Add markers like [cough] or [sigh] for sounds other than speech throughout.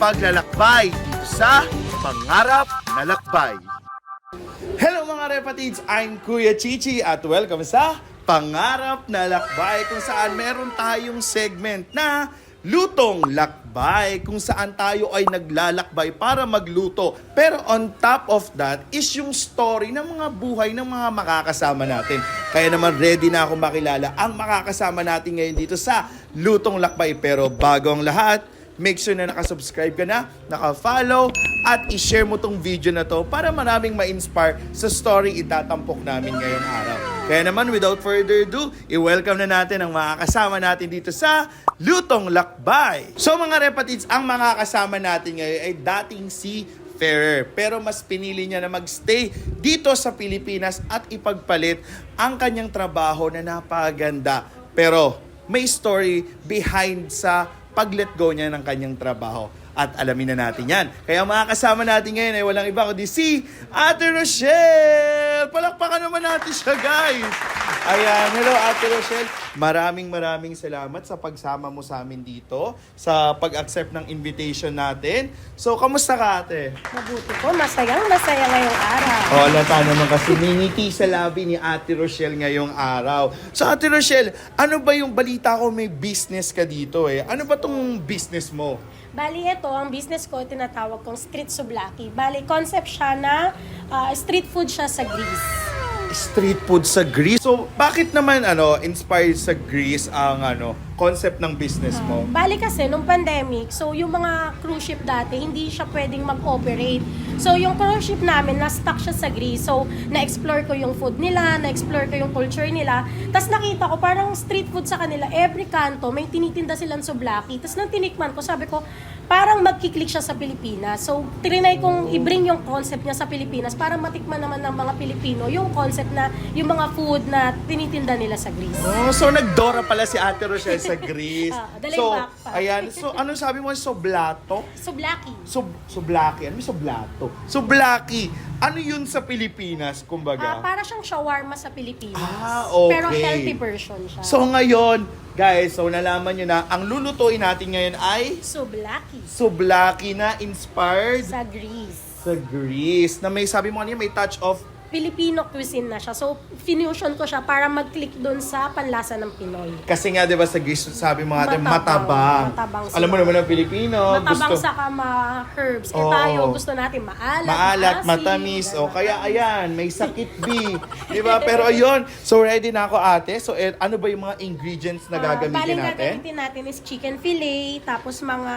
paglalakbay dito sa Pangarap na Lakbay. Hello mga repatids, I'm Kuya Chichi at welcome sa Pangarap na Lakbay kung saan meron tayong segment na Lutong Lakbay kung saan tayo ay naglalakbay para magluto. Pero on top of that is yung story ng mga buhay ng mga makakasama natin. Kaya naman ready na ako makilala ang makakasama natin ngayon dito sa Lutong Lakbay. Pero bago ang lahat, make sure na nakasubscribe ka na, naka-follow, at i-share mo tong video na to para maraming ma-inspire sa story itatampok namin ngayong araw. Kaya naman, without further ado, i-welcome na natin ang mga kasama natin dito sa Lutong Lakbay. So mga repatids, ang mga kasama natin ngayon ay dating si Ferrer. Pero mas pinili niya na magstay dito sa Pilipinas at ipagpalit ang kanyang trabaho na napaganda. Pero may story behind sa pag-let go niya ng kanyang trabaho. At alamin na natin yan. Kaya mga kasama natin ngayon ay walang iba kundi si Ate Rochelle! Palakpakan naman natin siya, guys! Ayan, hello Ate Rochelle. Maraming maraming salamat sa pagsama mo sa amin dito, sa pag-accept ng invitation natin. So, kamusta ka ate? Mabuti po, masayang masaya ngayong araw. Oh, lata naman kasi miniti sa labi ni Ate Rochelle ngayong araw. So Ate Rochelle, ano ba yung balita ko may business ka dito eh? Ano ba tong business mo? Bali, ito, ang business ko, tinatawag kong Street Sublaki. Bali, concept siya na ah, street food siya sa Greece. Street food sa Greece. So, bakit naman ano, inspired sa Greece ang ano, concept ng business mo? Bali kasi, nung pandemic, so yung mga cruise ship dati, hindi siya pwedeng mag-operate. So, yung cruise ship namin, na-stuck siya sa Greece. So, na-explore ko yung food nila, na-explore ko yung culture nila. Tapos nakita ko, parang street food sa kanila, every kanto, may tinitinda silang sublaki. Tapos nang tinikman ko, sabi ko, parang magkiklik siya sa Pilipinas. So, trinay kong i-bring yung concept niya sa Pilipinas para matikman naman ng mga Pilipino yung concept na, yung mga food na tinitinda nila sa Greece. Oh, so nagdora pala si Ate Rochelle sa [laughs] Greece. Ah, so, backpack. ayan. So, ano sabi mo? Soblato? Sublaki. Sub, sublaki. Ano yung soblato? Sublaki. Ano yun sa Pilipinas, Ah, kumbaga? para siyang shawarma sa Pilipinas. Ah, okay. Pero healthy version siya. So ngayon, guys, so nalaman nyo na, ang lulutuin natin ngayon ay Sublaki. Sublaki na inspired Sa Greece. sa Greece. Na may sabi mo kanina, may touch of Filipino cuisine na siya. So, finusion ko siya para mag-click doon sa panlasa ng Pinoy. kasi nga 'di ba sa Greece sabi mo natin matabang. Matabang. Alam mo naman ang Pilipino, Matabang gusto sa kama herbs. Eh tayo, gusto natin maalat, maalat, maasim, matamis. O kaya ayan, may sakit B. [laughs] 'Di ba? Pero ayun, so ready na ako ate. So eh, ano ba yung mga ingredients na Ah, gagamitin bali, natin? gagamitin natin is chicken fillet, tapos mga,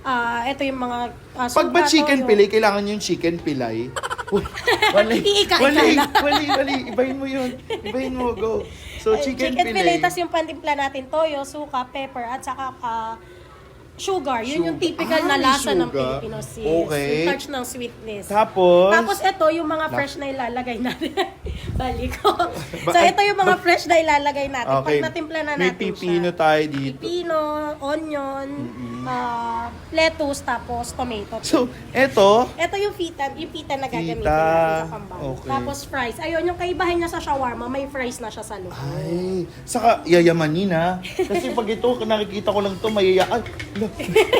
ah, ito yung mga uh, Pag ba chicken pilay, kailangan yung chicken pilay? [laughs] wali, Iika-ika wali, lang. wali, wali. Ibahin mo yun. Ibahin mo, go. So, chicken, chicken fillet, fillet. tapos yung pantimpla natin, toyo, suka, pepper, at saka ah, sugar. Yun yung Sugar. typical Ah, na may lasa ng sugar. Filipino sis. Okay. Yung touch ng sweetness. Tapos, Tapos ito [laughs] [laughs] yung mga fresh na ilalagay natin. Balik ko. So ito yung mga fresh na ilalagay natin. okay. Pag natimpla na May natin pipino siya. tayo dito. Pipino, onion, ah, lettuce, tapos tomato. So, eto, ito yung fita, yung fita na gagamitin Fita. natin sa pambang. Okay. Tapos fries. Ayun, yung kaibahan niya sa shawarma, may fries na siya sa loob. ay, saka yayamanin ha. [laughs] Kasi pag ito, nakikita ko lang to mayaya. Ay,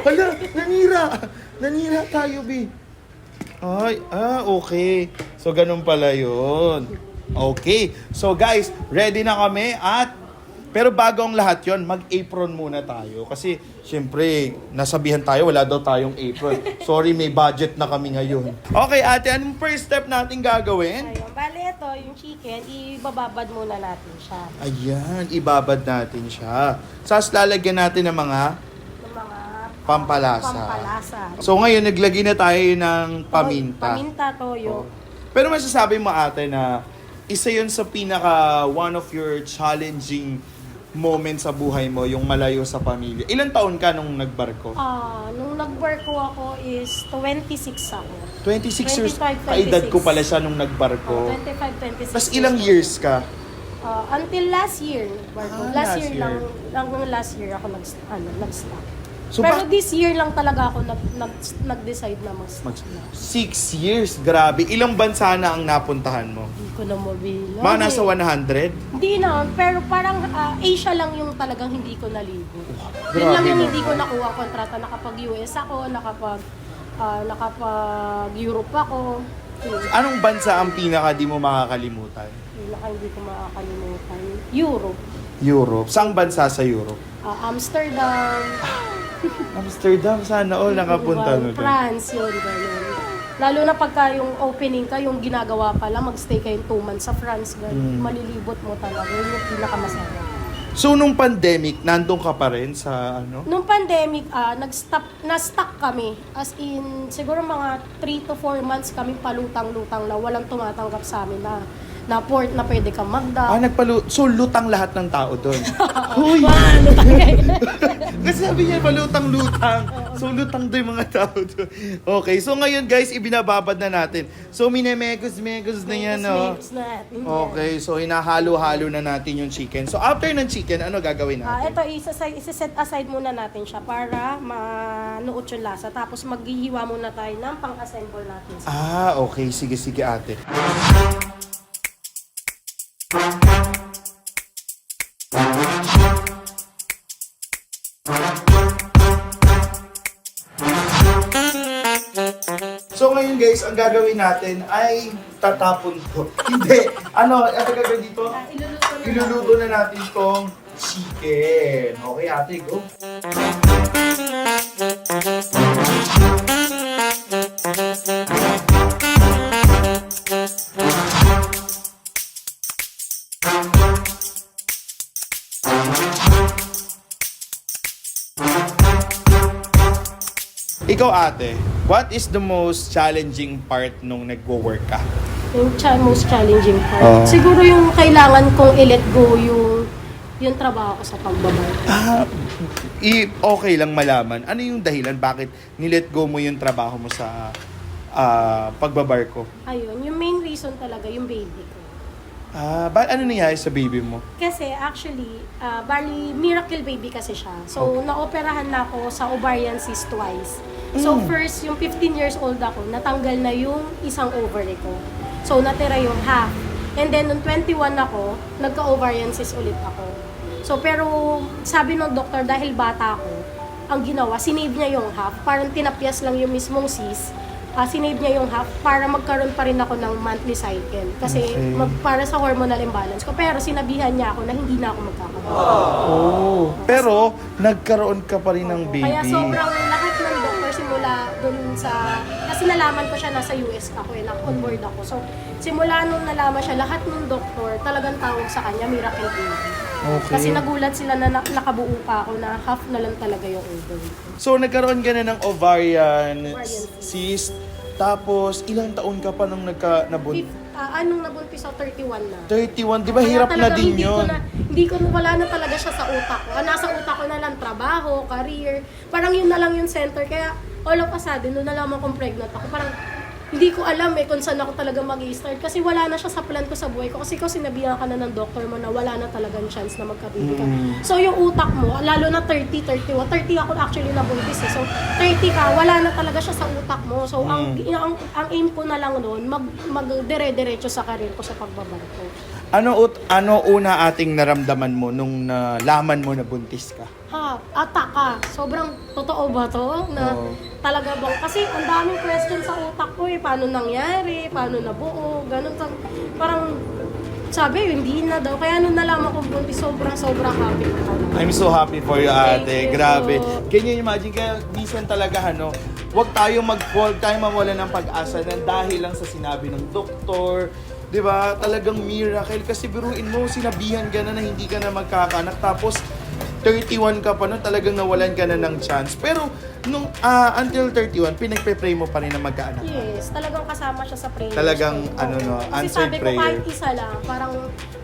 hala, hala, nanira. Nanira tayo, Bi. Ay, ah, okay. So, ganun pala yun. Okay. So, guys, ready na kami at pero bago ang lahat yon mag-apron muna tayo. Kasi, syempre, nasabihan tayo, wala daw tayong apron. Sorry, may budget na kami ngayon. Okay, ate, anong first step natin gagawin? Ayun, bali ito, yung chicken, ibababad muna natin siya. Ayan, ibabad natin siya. Tapos lalagyan natin ng mga pampalasa. pampalasa. So ngayon, naglagay na tayo ng paminta. Paminta, toyo. Pero masasabi mo ate na isa yun sa pinaka one of your challenging moments sa buhay mo, yung malayo sa pamilya. Ilan taon ka nung nagbarko? Ah, nung nag-work ko ako is 26 ako. 26 years. 25, 26. Kaedad ko pala siya nung Oh, nagbarko. 25, 26. Tapos ilang years ka? Ah, until last year, nag-work ko. Ah, last, last year, year. lang, lang last year ako nag, ano, nag-stop. So, Pero this year lang talaga ako nag, nag, nag-decide na mas Mag- six years, grabe. Ilang bansa na ang napuntahan mo? Hindi ko na mabilang. Mga nasa eh. 100? Hindi na, pero parang ah, Asia lang yung talagang hindi ko naligo. Yun lang yung hindi ko nakuha kontrata. Nakapag-US ako, nakapag, ah, nakapag-Europe ako. Yun, Anong bansa ang pinaka di mo makakalimutan? yun lang ang hindi ko makakalimutan. Europe. Europe. Saang bansa sa Europe? Ah, Amsterdam. [laughs] Amsterdam, sana all nakapunta mo doon. France, yun, ganun. Lalo na pagka yung opening ka, yung ginagawa pa lang, magstay kayo 2 months sa France, ganun. Mm. Malilibot mo talaga. Yun yung pinakamasarap. So, nung pandemic, nandun ka pa rin sa ano? Nung pandemic, ah, nag-stop, na-stuck kami. As in, siguro mga 3 to 4 months kami palutang-lutang na walang tumatanggap sa amin na na port na pwede kang Ah, magda. nagpalu... So, lutang lahat ng tao doon. [laughs] Hoy! Wow, lutang kayo. [laughs] Kasi sabi niya, malutang-lutang. So, lutang doon yung mga tao doon. Okay, so ngayon guys, ibinababad na natin. So, minemekos-mekos na yan, no? Yan. Okay, so hinahalo-halo na natin yung chicken. So, after ng chicken, ano gagawin Ah, natin? ito, isa-set isa-set aside muna natin siya para manuot yung lasa. Tapos maghihiwa muna tayo ng pang-assemble natin. Ah, okay. Sige, sige ate. So ngayon guys, ang gagawin natin ay tatapon to. [laughs] Hindi. Ano, ano gagawin dito? Ah, iluluto na Iluluto na natin tong chicken. Okay ate, go. Ikaw ate, what is the most challenging part nung nagwo-work ka? Yung cha- most challenging part. Oo. Siguro yung kailangan kong i-let go yung yung trabaho ko sa pagbabay. Ah, i okay lang malaman. Ano yung dahilan bakit nilet go mo yung trabaho mo sa ah, pagbabarko? Ayun, yung main reason talaga yung baby ko. Ah, ba ano nangyari sa baby mo? Kasi actually, ah, bali, miracle baby kasi siya. So, naoperahan na ako sa ovarian cyst twice. So, Mm. first, yung 15 years old ako, natanggal na yung isang ovary ko. So, natira yung half. And then, nung 21 ako, nagka-ovarian cyst ulit ako. So, pero sabi ng doktor, dahil bata ako, ang ginawa, sinave niya yung half. Parang tinapyas lang yung mismong cyst. Ah, sinave niya yung half para magkaroon pa rin ako ng monthly cycle. Kasi Okay. mag, para sa hormonal imbalance ko. Pero sinabihan niya ako na hindi na ako magkakaroon. Oh, pero nagkaroon ka pa rin ng baby. Kaya sobrang lahat ng doktor simula dun sa... Kasi nalaman ko siya nasa US ako eh, on board ako. So, simula nung nalaman siya, lahat ng doktor talagang tawag sa kanya, miracle baby. Okay. Kasi nagulat sila na na- nakabuo pa ako na half na lang talaga yung ovary. So nagkaroon ka na ng ovarian Ovarian cyst. Tapos ilang taon ka pa nung nagka nabun? Fif- ah, anong nabuntis ako, 31 na. 31, 'di ba Kaya hirap na talagang din hindi? Ko na, hindi ko, wala na talaga siya sa utak ko. Ah, nasa utak ko na lang trabaho, career. Parang yun na lang yung center. Kaya all of a sudden, nung nalaman kong pregnant ako, parang hindi ko alam eh kung saan ako talaga mag start kasi wala na siya sa plan ko sa buhay ko. Kasi ko sinabihan ka na ng doctor mo na wala na talagang chance na magka-baby ka. Mm. So yung utak mo, lalo na 30, 31, 30 ako actually nabuntis eh. So 30 ka, wala na talaga siya sa utak mo. So ang, Mm. ang, ang aim ko na lang noon, mag, mag dire-diretso sa career ko sa pagbabarko. Ano ut ano una ating naramdaman mo nung nalaman mo na buntis ka? Ha, ataka. Sobrang totoo ba to? Na Oo. talaga bang, kasi ang daming question sa utak ko eh. Paano nangyari? Paano nabuo? Ganun. Tam- Parang, sabi, hindi na daw. Kaya nung nalaman ko buntis, sobrang sobrang happy ko talaga. I'm so happy for you, ate. Thank you Grabe. Can you imagine? Kaya minsan talaga, ano, huwag tayo mag huwag tayo mawala ng pag-asa na dahil lang sa sinabi ng doktor. 'Di ba? Talagang miracle. Kasi biruin mo, sinabihan ka na na hindi ka na magkakanak. Tapos, 31 ka pa no, talagang nawalan ka na ng chance. Pero, nung ah, until 31, pinagpe-pray mo pa rin na magkaanak. ka. Yes, talagang kasama siya sa prayer. Talagang, ko. ano, no, Kasi answered sabi prayer. ko kahit isa lang, parang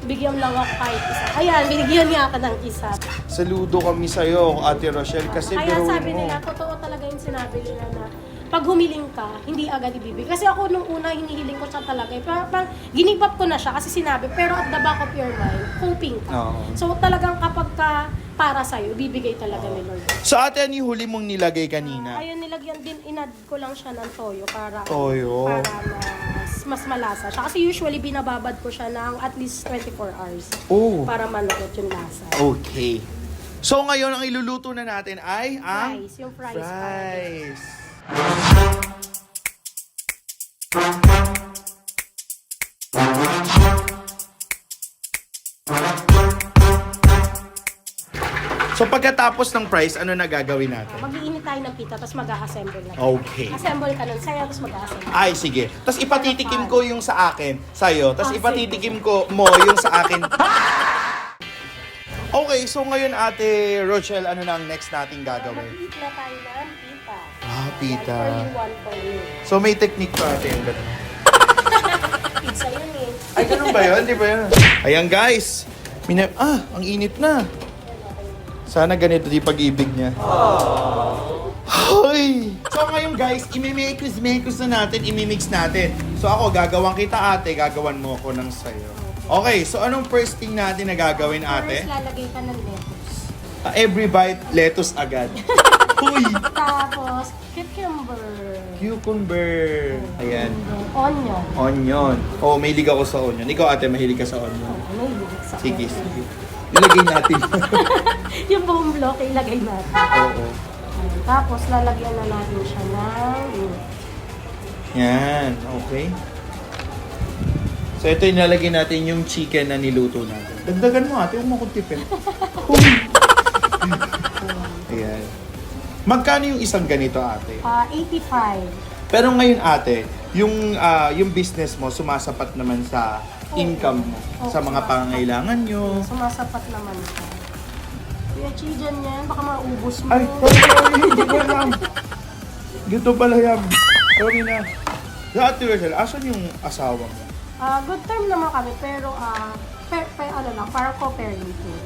bigyan lang ako kahit isa. Ayan, binigyan niya ako ng isa. Saludo kami sa'yo, Ate Rochelle, kasi Kaya sabi mo. nila, totoo talaga yung sinabi nila na pag humiling ka, hindi agad ibibig. Kasi ako nung una, hinihiling ko siya talaga. Eh. Parang, parang ginibap ko na siya kasi sinabi, pero at the back of your mind, hoping ka. Oo. So talagang kapag ka, para sa'yo, bibigay talaga ni Lord. So ate, ano yung huli mong nilagay kanina? ayun, nilagyan din, inad ko lang siya ng toyo para, Toyo. para mas, mas malasa siya. Kasi usually, binababad ko siya ng at least 24 hours Oh. para malukot yung lasa. Okay. So ngayon, ang iluluto na natin ay ang Fries, yung fries. fries. So pagkatapos ng fries, ano na gagawin natin? Mag-iinit tayo ng pita, tapos mag-a-assemble na. Okay. Assemble ka nun, sa'yo, tapos mag-a-assemble. Ay, sige. Tapos ipatitikim ko yung sa akin, sa'yo. Tapos Ah, ipatitikim ko mo yung sa akin. [laughs] Okay, so ngayon ate Rochelle, ano na ang next nating gagawin? Mag-eat na tayo ng pita. Ah, pita. One for you, one for you. So may technique to ate yung [laughs] ganun. Pizza yun eh. Ay, ganun ba yun? Di ba yun? Ayan guys. Mina ah, ang init na. Sana ganito di pag-ibig niya. Hoy! So ngayon guys, imimikos-mikos na natin, imimix natin. So ako, gagawan kita ate, gagawan mo ako ng sayo. Okay, so anong first thing natin na gagawin ate? First, lalagay ka ng lettuce. Uh, every bite, lettuce agad. [laughs] Huy! Tapos, cucumber. Cucumber. Ayan. Onion. Onion. Oh, mahilig ako sa onion. Ikaw ate, mahilig ka sa onion. Ano yung bibig sa Sige, onion? sige. Ilagay natin. [laughs] yung buong block, ilagay natin. Oo. Tapos, lalagyan na natin siya ng... Yan, okay. So ito yung nilalagay natin yung chicken na niluto natin. Dagdagan mo ate, huwag mo akong tipin. Huy! [laughs] Ayan. Magkano yung isang ganito ate? ah 85. Pero ngayon ate, yung ah, yung business mo sumasapat naman sa income mo, Oo, sa mga sumasapat. pangangailangan nyo. Sumasapat naman siya. Kuya Chijan yan, baka maubos mo. Ay, sorry, hindi ko alam. Ganito pala yan. Sorry na. Sa ate Rachel, asan yung asawa mo? Ah, good term naman kami, pero ah, per, per, ano lang, para co-parenting.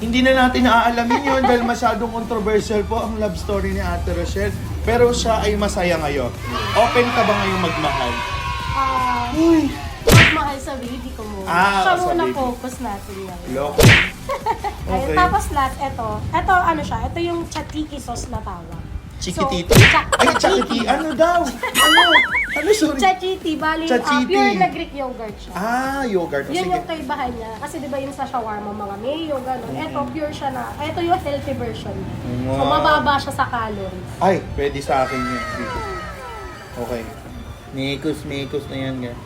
Hindi na natin naaalamin yun dahil masyadong controversial po ang love story ni Ate Rochelle. Pero siya ay masaya ngayon. Open ka ba ngayong magmahal? Ah, Uy! mahal sa baby ko muna. Ah, siya sa muna baby. focus natin ngayon. Loko. [laughs] Ayun, Okay. tapos last, ito. Ito, ano siya, ito yung chatiki sauce na tawag. Chiquitito? So, Ay, chakiti. Ano daw? [laughs] Ano? Ano, sorry? Chachiti, bali, ah, Chachiti. pure na Greek yogurt siya. Ah, yogurt. O, Yun sige. yung kaibahan niya. Kasi di ba yung sa shawarma, mga mayo, gano'n. Ito, pure siya na. Ito yung healthy version niya. So, Wow. mababa siya sa calories. Ay, pwede sa akin yun. Okay. Mikos, mikos na yan, guys.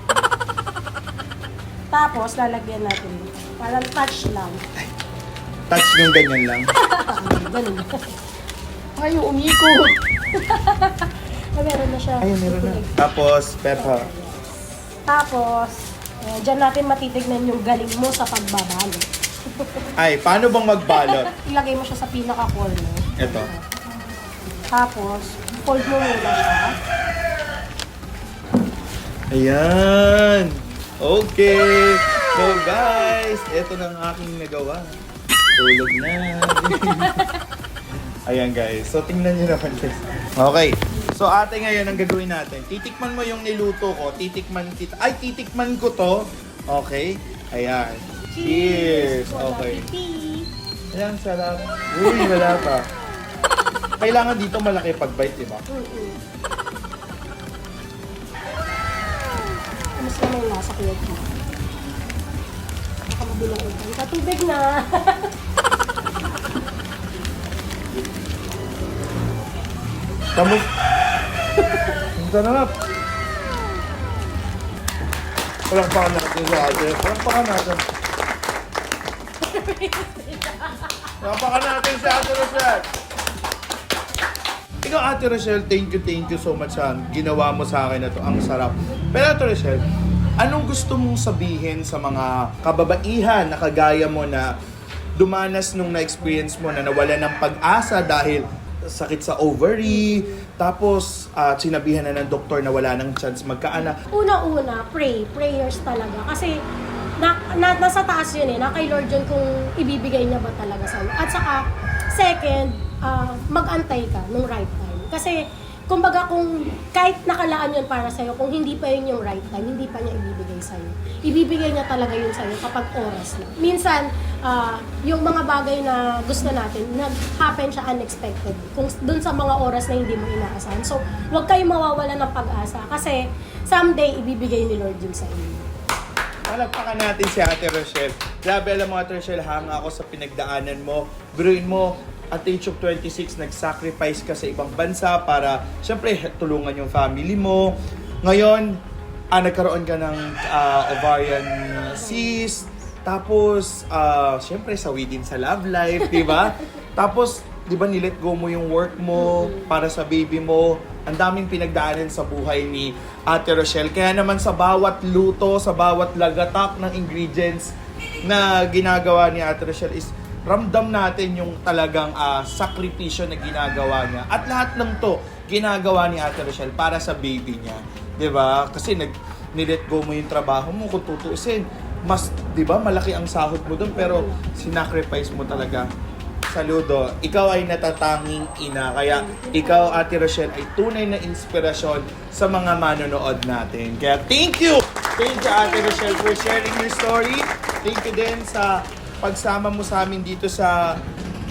Tapos, lalagyan natin. Parang touch lang. Touch ng ganyan lang. [laughs] Ganun. Ay, umikot. [laughs] Ah, meron na siya. Ayun, meron na. Tapos, pepper. Tapos, eh, dyan natin matitignan yung galing mo sa pagbabalo. [laughs] Ay, paano bang magbalot? [laughs] Ilagay mo siya sa pinaka-corner. Ito. Tapos, fold mo muna siya. Ayan. Okay. So guys, ito na ang aking nagawa. Tulog na. [laughs] Ayan guys. So tingnan niyo naman guys. Okay. So ate ngayon ang gagawin natin. Titikman mo yung niluto ko. Titikman kita. Ay, titikman ko to. Okay. Ayan. Cheers. Okay. Ayan, sarap. Uy, wala pa. Kailangan dito malaki pag-bite, di ba? Kamusta na yung lasa ko yung Baka mabilang ito. Katubig na! Kamu? Sarap. Palakpakan natin sa ate. Palakpakan natin. Palakpakan natin si Ate Rochelle. Ikaw, Ate Rochelle, thank you, thank you so much sa ginawa mo sa akin na to. Ang sarap. Pero Ate Rochelle, anong gusto mong sabihin sa mga kababaihan na kagaya mo na dumanas nung na-experience mo na nawala ng pag-asa dahil sakit sa ovary, tapos ah, sinabihan na ng doktor na wala nang chance magkaanak. Una-una, pray. Prayers talaga. Kasi, na, na, nasa taas yun eh. Na kay Lord yun kung ibibigay niya ba talaga sa'yo. At saka, second, ah, mag-antay ka nung right time. Kasi, kumbaga kung kahit nakalaan yun para sa'yo, kung hindi pa yun yung right time, hindi pa niya ibibigay sa'yo. Ibibigay niya talaga yun sa'yo kapag oras na. Minsan, ah, yung mga bagay na gusto natin, nag-happen siya unexpected. Kung dun sa mga oras na hindi mo inaasahan. So, huwag kayong mawawala ng pag-asa kasi someday ibibigay ni Lord yun sa inyo. Palagpakan natin si Ate Rochelle. Grabe, alam mo Ate Rochelle, hanga ako sa pinagdaanan mo. Biruin mo, at age of 26, nag-sacrifice ka sa ibang bansa para, syempre, tulungan yung family mo. Ngayon, ah, nagkaroon ka ng ah, ovarian cyst. Tapos, ah, syempre, sawi din sa love life, di ba? [laughs] Tapos, di ba, nilet go mo yung work mo para sa baby mo. Ang daming pinagdaanan sa buhay ni Ate Rochelle. Kaya naman sa bawat luto, sa bawat lagatak ng ingredients na ginagawa ni Ate Rochelle is ramdam natin yung talagang ah, sakripisyo na ginagawa niya. At lahat ng to, ginagawa ni Ate Rochelle para sa baby niya. ba? Kasi nag nilet go mo yung trabaho mo kung tutuusin. Mas, 'di ba, malaki ang sahod mo doon pero sinacrifice mo talaga. Saludo. Ikaw ay natatanging ina. Kaya ikaw, Ate Rochelle, ay tunay na inspirasyon sa mga manonood natin. Kaya thank you! Thank you, Ate Rochelle, for sharing your story. Thank you din sa pagsama mo sa amin dito sa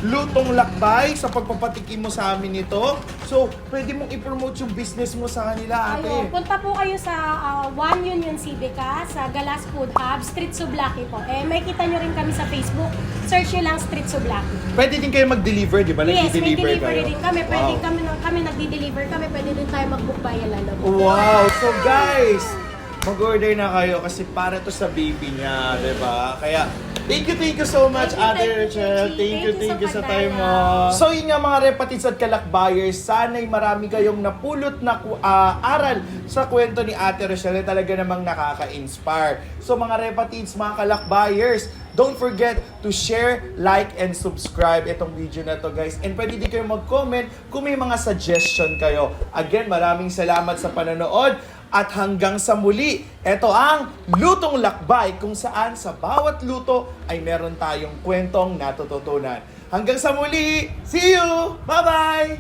Lutong Lakbay, sa pagpapatikim mo sa amin nito. So, pwede mong i-promote yung business mo sa kanila, Ayun, ate. punta po kayo sa ah, One Union Civica, sa Galas Food Hub, Street Sublaki po. Eh, may kita nyo rin kami sa Facebook. Search nyo lang Street Sublaki. Pwede din kayo mag-deliver, di ba? Yes, may Nag-deliver delivery kayo. din kami. Pwede Wow. kami, kami nagdi-deliver kami. Pwede din tayo mag-book via Lalo. Wow! So guys, mag-order na kayo kasi para to sa baby niya, di ba? Kaya, thank you, thank you so much, Thank you, Ate thank you, Rachel. Thank you, Thank you sa sa time mo. pagdalaw. So yun nga mga repatids at kalakbayers, sana'y marami kayong napulot na ku- ah, aral sa kwento ni Ate Rochelle na talaga namang nakaka-inspire. So mga repatids, mga kalakbayers, don't forget to share, like, and subscribe itong video na to guys. And pwede din kayo mag-comment kung may mga suggestion kayo. Again, maraming salamat sa panonood. At hanggang sa muli, ito ang Lutong Lakbay kung saan sa bawat luto ay meron tayong kwentong natututunan. Hanggang sa muli, see you! Bye-bye!